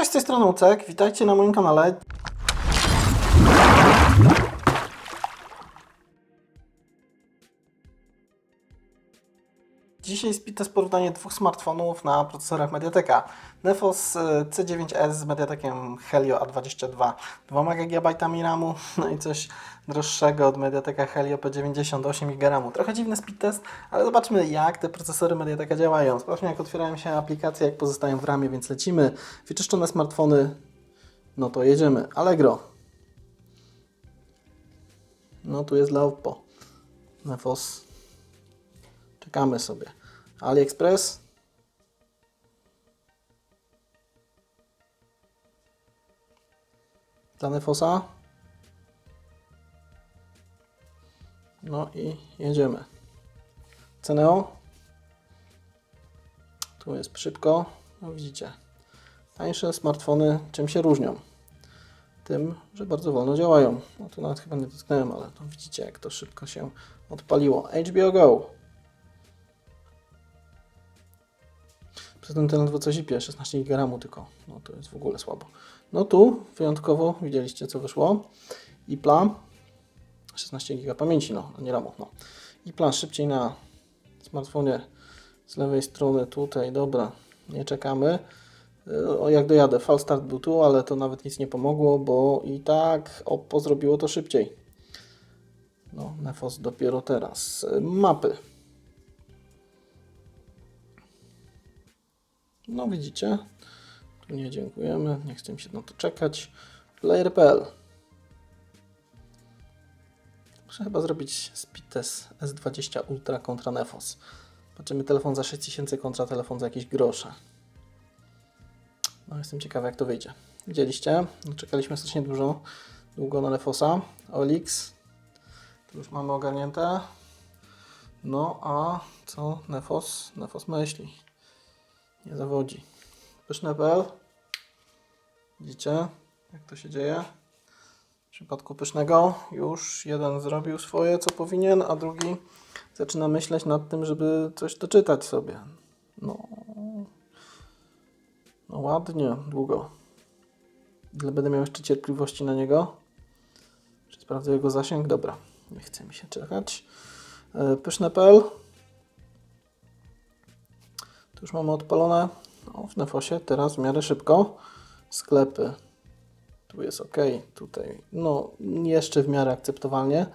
Cześć, z tej strony Ucek, witajcie na moim kanale. Dzisiaj spite porównanie dwóch smartfonów na procesorach Mediateka. Nefos y, C9S z Mediatekiem Helio A22, 2 GB RAMu, no i coś droższego od Mediateka Helio P90, 8 GB RAMu. Trochę dziwny speed test, ale zobaczmy jak te procesory Mediateka działają. Sprawdźmy jak otwierają się aplikacje, jak pozostają w ramie, więc lecimy. Wyczyszczone smartfony, no to jedziemy. Allegro. No tu jest dla Oppo. Nefos. Czekamy sobie. AliExpress. Dla Nefosa. No i jedziemy. Ceneo. Tu jest szybko. No widzicie. Tańsze smartfony czym się różnią? Tym, że bardzo wolno działają. No tu nawet chyba nie dotknąłem, ale to widzicie jak to szybko się odpaliło. HBO Go. Przez ten ledwo coś ipie, 16 GB tylko. No to jest w ogóle słabo. No tu wyjątkowo widzieliście co wyszło. I plan 16 GB pamięci, no, nie RAMu. No. I plan szybciej na smartfonie z lewej strony tutaj, dobra, nie czekamy. O, jak dojadę, fal start był tu, ale to nawet nic nie pomogło, bo i tak Oppo zrobiło to szybciej. No, Nefos dopiero teraz. Mapy. No widzicie, tu nie dziękujemy, nie chcę się na to czekać. Player.pl Muszę chyba zrobić speed test S20 Ultra kontra Nefos. Patrzymy telefon za 6000 kontra telefon za jakieś grosze. No jestem ciekawy jak to wyjdzie. Widzieliście? No, czekaliśmy strasznie dużo, długo na Nefosa. Olix. Tu już mamy ogarnięte. No a co Nefos? Nefos myśli. Nie zawodzi. Pyszne.pl Widzicie, jak to się dzieje? W przypadku Pysznego już jeden zrobił swoje, co powinien, a drugi zaczyna myśleć nad tym, żeby coś doczytać sobie. No, no ładnie, długo. Ile będę miał jeszcze cierpliwości na niego? Czy sprawdzę jego zasięg? Dobra, nie chce mi się czekać. E, Pyszne.pl tu już mamy odpalone o, w Nefosie, teraz w miarę szybko. Sklepy. Tu jest ok, tutaj no jeszcze w miarę akceptowalnie.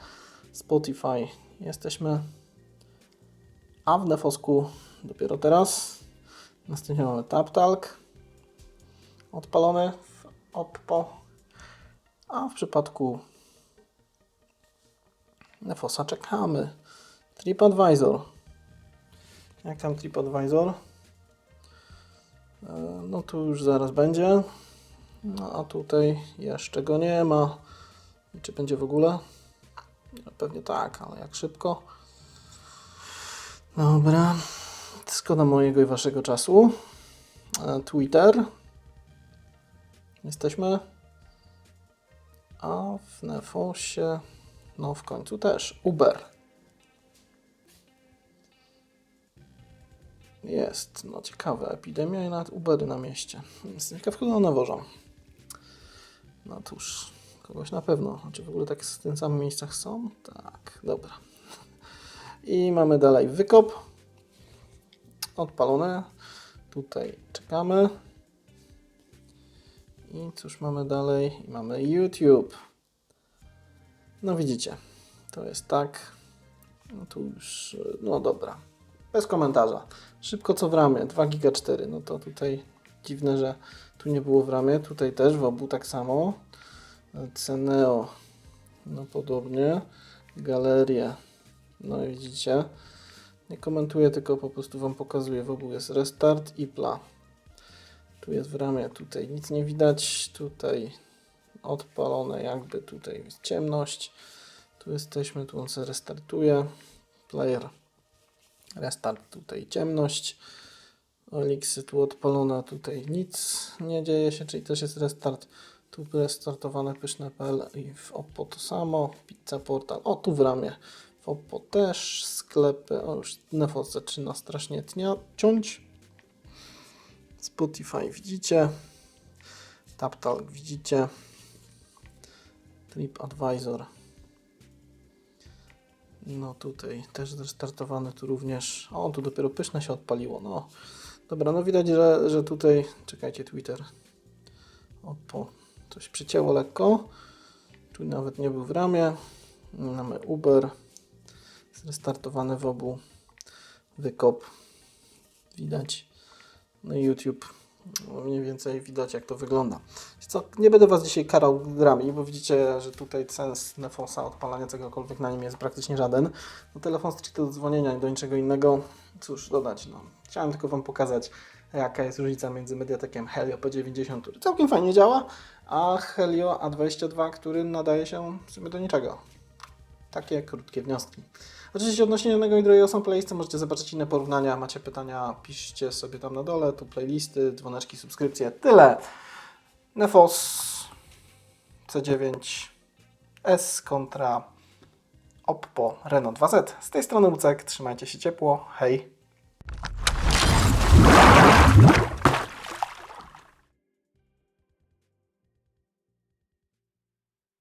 Spotify jesteśmy. A w Nefosku dopiero teraz. Następnie mamy TapTalk odpalone w Oppo. A w przypadku Nefosa czekamy. TripAdvisor. Jak tam TripAdvisor? E, No tu już zaraz będzie. No a tutaj jeszcze go nie ma. I czy będzie w ogóle? No, pewnie tak, ale jak szybko. Dobra. Szkoda mojego i waszego czasu. E, Twitter. Jesteśmy. A w Nefosie, no w końcu też. Uber. Jest, no ciekawe, epidemia i nawet Ubery na mieście. Jestem ciekaw, kogo one wożą. No cóż, kogoś na pewno. Czy w ogóle tak w tym samym miejscach są? Tak, dobra. I mamy dalej wykop. Odpalone. Tutaj czekamy. I cóż mamy dalej? Mamy YouTube. No widzicie, to jest tak. No tu już, no dobra. Bez komentarza. Szybko co w ramie, 2 giga 4. No to tutaj dziwne, że tu nie było w ramie. Tutaj też w obu tak samo. Ceneo, no podobnie. Galeria, no i widzicie. Nie komentuję, tylko po prostu Wam pokazuję. W obu jest restart i pla. Tu jest w ramie, tutaj nic nie widać. Tutaj odpalone, jakby tutaj jest ciemność. Tu jesteśmy, tu on się restartuje. Player Restart tutaj ciemność. Elixy tu odpalona, tutaj nic nie dzieje się, czyli też jest restart. Tu restartowane pyszne.pl i w Oppo to samo. Pizza Portal, o tu w ramie. W Oppo też sklepy, o już Nefos zaczyna strasznie tnia, ciąć. Spotify widzicie. TapTalk widzicie. TripAdvisor. No tutaj też zrestartowany tu również. O, tu dopiero pyszne się odpaliło. No. Dobra, no widać, że, że tutaj. Czekajcie, Twitter. O, po, coś przycięło lekko. Tu nawet nie był w ramie. Mamy Uber. Zrestartowany w obu. Wykop. Widać. No i YouTube. No mniej więcej widać jak to wygląda. Co, nie będę Was dzisiaj karał grami, bo widzicie, że tutaj sens Nefosa, odpalania czegokolwiek na nim jest praktycznie żaden. No, telefon stricte do dzwonienia i do niczego innego. Cóż dodać, no. Chciałem tylko Wam pokazać, jaka jest różnica między Mediatekiem Helio P90, który całkiem fajnie działa, a Helio A22, który nadaje się w sumie do niczego. Takie krótkie wnioski. Oczywiście odnośnie jednego i drugiego są playlisty, możecie zobaczyć inne porównania. Macie pytania, piszcie sobie tam na dole, tu playlisty, dzwoneczki, subskrypcje. Tyle. Nefos C9S kontra Oppo Reno 2Z. Z tej strony Lucek, trzymajcie się ciepło, hej.